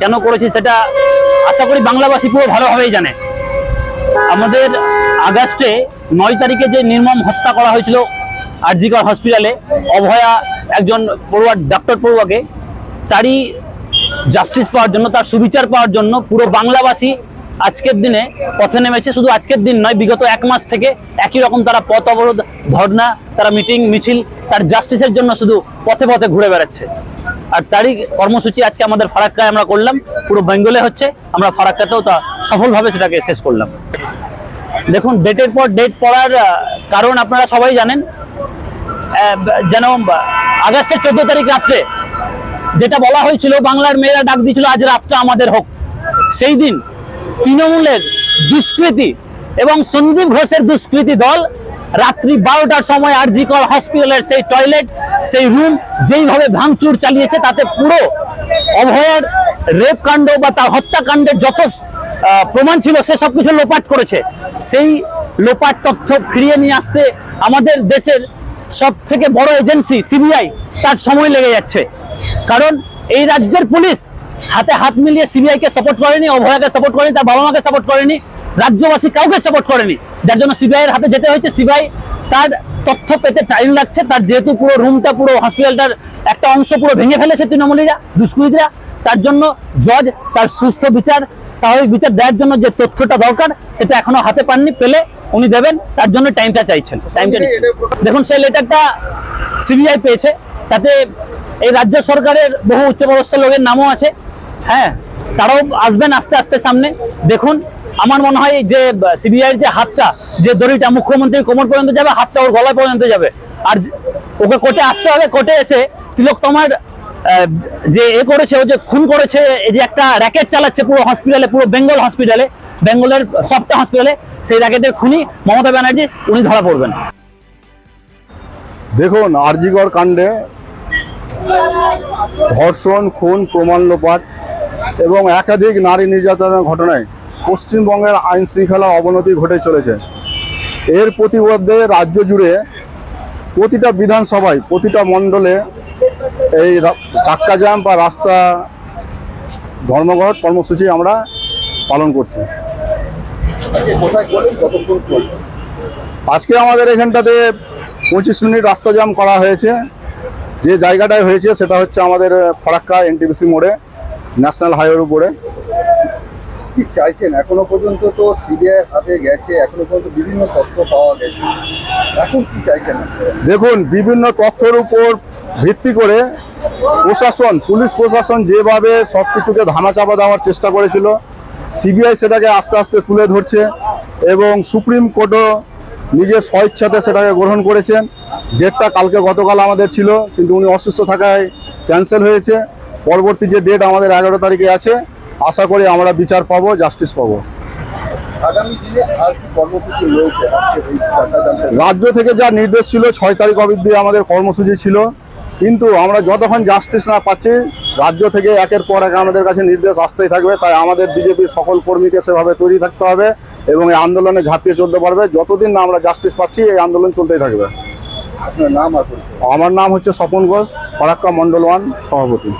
কেন করেছি সেটা আশা করি বাংলাবাসী পুরো ভালোভাবেই জানে। আমাদের আগস্টে নয় তারিখে যে নির্মম হত্যা করা হয়েছিল আরজিকর হসপিটালে, অভয়া একজন পড়ুয়া ডক্টর পড়ুয়াকে, তারই জাস্টিস পাওয়ার জন্য, তার সুবিচার পাওয়ার জন্য পুরো বাংলাবাসী আজকের দিনে পথে নেমেছে। শুধু আজকের দিন নয়, বিগত এক মাস থেকে একই রকম তারা পথ অবরোধ ধর্না তারা মিটিং, মিছিল, তার জাস্টিসের জন্য শুধু পথে পথে ঘুরে বেড়াচ্ছে। আর তারই কর্মসূচি আজকে আমাদের ফারাক্কায় আমরা করলাম, পুরো বেঙ্গলে হচ্ছে, আমরা ফারাক্কাতেও তা সফলভাবে সেটাকে শেষ করলাম। দেখুন ডেটের পর ডেট পড়ার কারণ আপনারা সবাই জানেন যেন আগস্টের চোদ্দ তারিখ রাত্রে যেটা বলা হয়েছিল, বাংলার মেয়েরা ডাক দিয়েছিল, আজ রাতটা আমাদের হোক। সেই দিন তৃণমূলের দুষ্কৃতি এবং সন্দীপ ঘোষের দুষ্কৃতি দল রাত্রি বারোটার সময় আরজিকর হসপিটালের সেই টয়লেট, সেই রুম যেইভাবে ভাঙচুর চালিয়েছে, তাতে পুরো অভয়ের রেপ কাণ্ড বা তার হত্যাকাণ্ডের যত প্রমাণ ছিল, সে সব কিছু লোপাট করেছে। সেই লোপাট তথ্য ফিরিয়ে নিয়ে আসতে আমাদের দেশের সব থেকে বড় এজেন্সি, সিবিআই, তার সময় লেগে যাচ্ছে। কারণ এই রাজ্যের পুলিশ হাতে হাত মিলিয়ে সিবিআইকে সাপোর্ট করেনি, অভয়াকে সাপোর্ট করেনি, তার বাবা মাকে সাপোর্ট করেনি রাজ্যবাসী কাউকে সাপোর্ট করেনি। যার জন্য সিবিআই এর হাতে যেতে হয়েছে। সিবিআই তার তথ্য পেতে টাইম লাগছে। তার যেহেতু পুরো রুমটা পুরো হসপিটালটার একটা অংশ পুরো ভেঙে ফেলেছে তৃণমূলীরা, দুষ্কৃতীরা, তার জন্য জজ তার সুস্থ বিচার, স্বাভাবিক বিচার দেওয়ার জন্য যে তথ্যটা দরকার, সেটা এখনও হাতে পাননি। পেলে উনি দেবেন। তার জন্য টাইমটা চাইছেন। টাইমটা দেখুন, সেই লেটারটা সিবিআই পেয়েছে। তাতে এই রাজ্য সরকারের বহু উচ্চপদস্থ লোকের নামও আছে। হ্যাঁ তারাও আসবেন আস্তে আস্তে সামনে। দেখুন আমার মনে হয় যে সিবিআইয়ের যে হাতটা, যে দড়িটা মুখ্যমন্ত্রীর কোমর পর্যন্ত যাবে, হাতটা ওর গলায় পর্যন্ত যাবে। আর ওকে কোর্টে আসতে হবে, কোর্টে এসে তিলক তোমার যে এ করেছে, ও যে খুন করেছে যে একটা র্যাকেট চালাচ্ছে পুরো হসপিটালে পুরো বেঙ্গল হসপিটালে বেঙ্গলের সবটা হসপিটালে সেই র্যাকেটের খুনি মমতা ব্যানার্জি, উনি ধরা পড়বেন। দেখুন আরজিগড় কাণ্ডে ধর্ষণ, খুন, প্রমাণ লোপাট এবং একাধিক নারী নির্যাতনের ঘটনায় পশ্চিমবঙ্গের আইন শৃঙ্খলার অবনতি ঘটে চলেছে। এর প্রতিবাদে রাজ্য জুড়ে প্রতিটা বিধানসভায়, প্রতিটা মণ্ডলে এই চাক্কা জ্যাম বা রাস্তা ধর্মঘট কর্মসূচি আমরা পালন করছি। আজকে আমাদের এখানটাতে পঁচিশ মিনিট রাস্তা জ্যাম করা হয়েছে। যে জায়গাটায় হয়েছে সেটা হচ্ছে আমাদের ফরাক্কা এনটিপিসি মোড়ে, ন্যাশনাল হাইওয়ের উপরে। কি চাইছেন? এখনও পর্যন্ত তো সিবিআই হাতে গেছে, এখনও পর্যন্ত বিভিন্ন তথ্য পাওয়া গেছে। এখন কি চাইছেন দেখুন, বিভিন্ন তথ্যের উপর ভিত্তি করে প্রশাসন, পুলিশ প্রশাসন যেভাবে সব কিছুকে ধামাচাপা দেওয়ার চেষ্টা করেছিল, সিবিআই সেটাকে আস্তে আস্তে তুলে ধরছে এবং সুপ্রিম কোর্টও নিজের স্বইচ্ছাতে সেটাকে গ্রহণ করেছেন। ডেটটা কালকে গতকাল আমাদের ছিল, কিন্তু উনি অসুস্থ থাকায় ক্যান্সেল হয়েছে। পরবর্তী যে ডেট আমাদের এগারো তারিখে আছে আশা করি আমরা বিচার পাবো জাস্টিস পাবো। রাজ্য থেকে যা নির্দেশ ছিল ছয় তারিখ অবধি আমাদের কর্মসূচি ছিল। কিন্তু আমরা যতক্ষণ জাস্টিস না পাচ্ছি রাজ্য থেকে একের পর এক আমাদের কাছে নির্দেশ আসতেই থাকবে। তাই আমাদের বিজেপির সকল কর্মীকে সেভাবে তৈরি থাকতে হবে এবং এই আন্দোলনে ঝাঁপিয়ে চলতে পারবে। যতদিন না আমরা জাস্টিস পাচ্ছি এই আন্দোলন চলতেই থাকবে। আমার নাম হচ্ছে স্বপন ঘোষ ফরাক্কা মন্ডল ওয়ান সভাপতি।